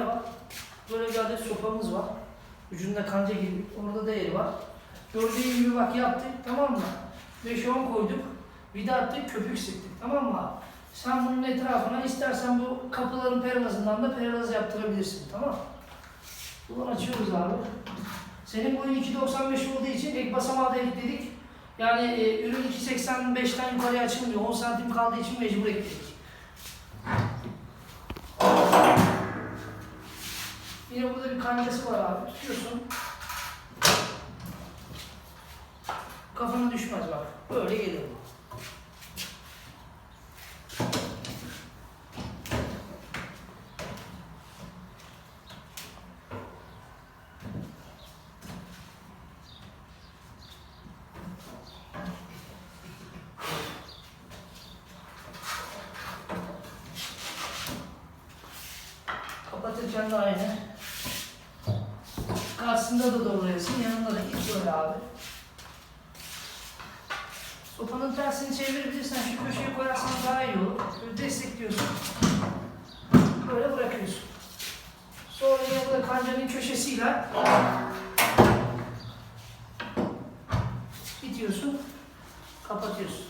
yer var. Böyle bir adet sopamız var. Ucunda kanca gibi. Orada da yeri var. Gördüğün gibi bak yaptık tamam mı? 5-10 koyduk. Vida attık köpük sıktık tamam mı? Sen bunun etrafına istersen bu kapıların pervazından da pervaz yaptırabilirsin tamam mı? Bunu açıyoruz abi. Senin boyun 2.95 olduğu için ek basamağı da ekledik. Yani e, ürün 2.85'ten yukarıya açılmıyor. 10 santim kaldığı için mecbur ekledik. Yine burada bir kancası var abi. Tutuyorsun. Kafana düşmez bak. Böyle gelir Kapatırken de aynı. Karşısında da doğruyorsun, yanında da git böyle abi. Sopanın tersini çevirebilirsen şu köşeye koyarsan daha iyi olur. Böyle destekliyorsun. Böyle bırakıyorsun. Sonra burada kancanın köşesiyle bitiyorsun, kapatıyorsun.